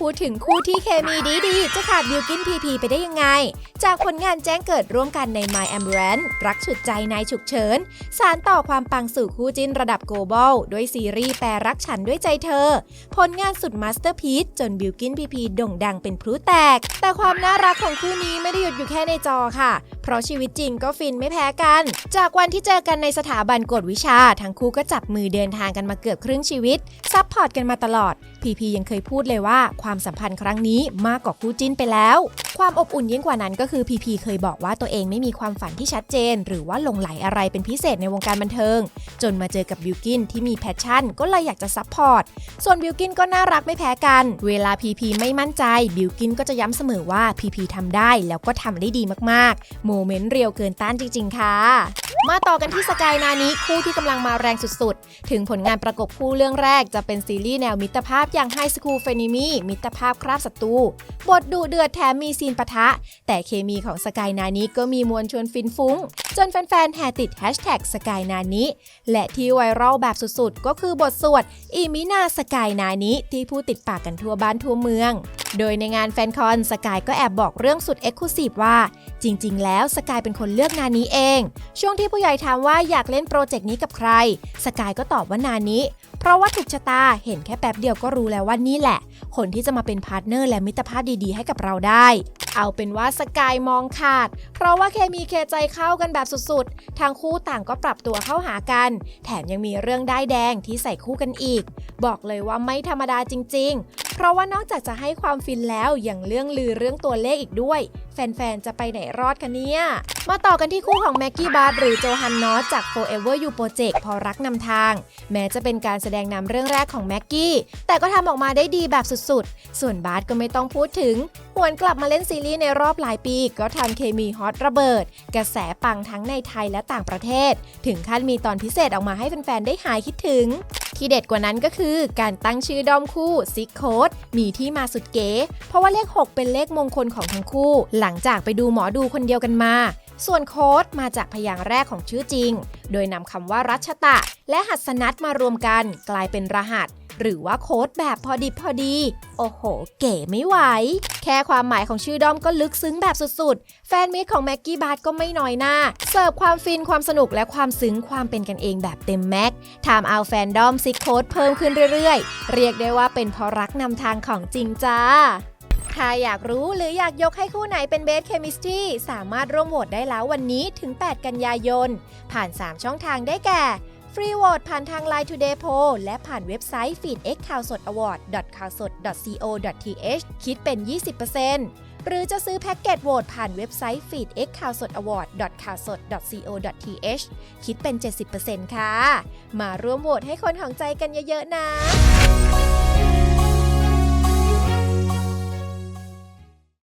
พูดถึงคู่ที่เคมีดีๆ จะขาดบิวกินพีพีไปได้ยังไง จากผลงานแจ้งเกิดร่วมกันใน My a m b r a n c รักฉุดใจนายฉุกเฉิน สารต่อความปังสู่คู่จิ้นระดับ global ด้วยซีรีส์แปรรักฉันด้วยใจเธอ ผลงานสุดมาสเตอร์พีซจนบิวกินพีพีโด่งดังเป็นพลุแตก แต่ความน่ารักของคู่นี้ไม่ได้หยุดอยู่แค่ในจอค่ะ เพราะชีวิตจริงก็ฟินไม่แพ้กัน จากวันที่เจอกันในสถาบันกวดวิชา ทั้งคู่ก็จับมือเดินทางกันมาเกือบครึ่งชีวิตซัพพอร์ตกันมาตลอดพีพียังเคยพูดเลยว่าความสัมพันธ์ครั้งนี้มากกว่าคู่จิ้นไปแล้ว ความอบอุ่นยิ่งกว่านั้นก็คือพีพีเคยบอกว่าตัวเองไม่มีความฝันที่ชัดเจน หรือว่าหลงไหลอะไรเป็นพิเศษในวงการบันเทิง จนมาเจอกับบิวกินที่มีแพชชั่น ก็เลยอยากจะซัพพอร์ตส่วนบิวกินก็น่ารักไม่แพ้กัน เวลาพีพีไม่มั่นใจบิวกินก็จะย้ำเสมอว่าพีพีทำได้แล้วก็ทำได้ดีมากๆโมเมนต์เรียวเกินต้านจริง ๆ ค่ะ มาต่อกันที่สกายนานี้คู่ที่กำลังมาแรงสุดๆ ถึงผลงานประกบคู่เรื่องแรกจะเป็นซีรีส์แนวมิตรภาพอย่างไฮสคูลเฟนิมีมิตรภาพคราบศัตรูบทดุเดือดแถมมีซีนปะทะ แต่เคมีของสกายนานี้ก็มีมวลชวนฟินฟุ้ง จนแฟนๆแห่ติดแฮชแท็กสกายนานี้และที่ไวรัลแบบสุดๆ ก็คือบทสวดอีมินาสกายนานี้ที่พูดติดปากกันทั่วบ้านทั่วเมือง โดยในงานแฟนคอนสกายก็แอบบอกเรื่องสุดเอ็กซ์คลูซีฟว่า จริง ๆ แล้วสกายเป็นคนเลือกงานนี้เอง ช่วงที่ผู้ใหญ่ถามว่าอยากเล่นโปรเจกต์นี้กับใครสกายก็ตอบว่านานี้ เพราะว่าถูกชะตาเห็นแค่แป๊บเดียวก็รู้แล้วว่านี่แหละ คนที่จะมาเป็นพาร์ทเนอร์และมิตรภาพดีๆ ให้กับเราได้ เอาเป็นว่าสกายมองขาด เพราะว่าเคมีเคใจเข้ากันแบบสุดๆทางคู่ต่างก็ปรับตัวเข้าหากัน แถมยังมีเรื่องได้แดงที่ใส่คู่กันอีก บอกเลยว่าไม่ธรรมดาจริง ๆ เพราะว่านอกจากจะให้ความฟินแล้วยังเรื่องลือเรื่องตัวเลขอีกด้วย แฟนๆ จะไปไหนรอดคะเนี่ย มาต่อกันที่คู่ของแม็กกี้บาร์หรือโจฮันนอสจาก Forever You Project พอรักนำทาง แม้จะเป็นการแสดงนำเรื่องแรกของแม็กกี้แต่ก็ทำออกมาได้ดีแบบสุดๆ ส่วนบาร์ก็ไม่ต้องพูดถึงหวนกลับมาเล่นซีรีส์ในรอบหลายปี ก็ทำเคมีฮอตระเบิด กระแสปังทั้งในไทยและต่างประเทศ ถึงขั้นมีตอนพิเศษออกมาให้แฟนๆ ได้หายคิดถึง ที่เด็ดกว่านั้นก็คือการตั้งชื่อดอมคู่ซิกโคดมีที่มาสุดเก๋ เพราะว่าเลข 6 เป็นเลขมงคลของทั้งคู่ หลังจากไปดูหมอดูคนเดียวกันมา ส่วนโค้ดมาจากพยางค์แรกของชื่อจริง โดยนำคำว่ารัชตะ และหัสนัตมารวมกันกลายเป็นรหัส หรือว่าโค้ดแบบพอดิบพอดี โอ้โห เก๋ไม่ไหว แค่ความหมายของชื่อด้อมก็ลึกซึ้งแบบสุดๆ แฟนมิตรของแม็กกี้บาร์ก็ไม่น้อยหน้า เสิร์ฟความฟินความสนุกและความซึ้งความเป็นกันเองแบบเต็มแม็กทำเอาแฟนดอมซิกโค้ดเพิ่มขึ้นเรื่อยๆ เรียกได้ว่าเป็นเพราะรักนำทางของจริงจ้า ถ้าอยากรู้หรืออยากยกให้คู่ไหนเป็นเบสเคมิสตรีสามารถร่วมโหวตได้แล้ววันนี้ถึง 8 กันยายน ผ่าน 3 ช่องทางได้แก่ ฟรีโหวตผ่านทาง Line Today Poll และผ่านเว็บไซต์ feedx ข่าวสด award ข่าวสด co th คิดเป็น 20%หรือจะซื้อแพ็กเกจโหวตผ่านเว็บไซต์ feedx ข่าวสด award ข่าวสด co th คิดเป็น 70%ค่ะ มาร่วมโหวตให้คนของใจกันเยอะๆนะ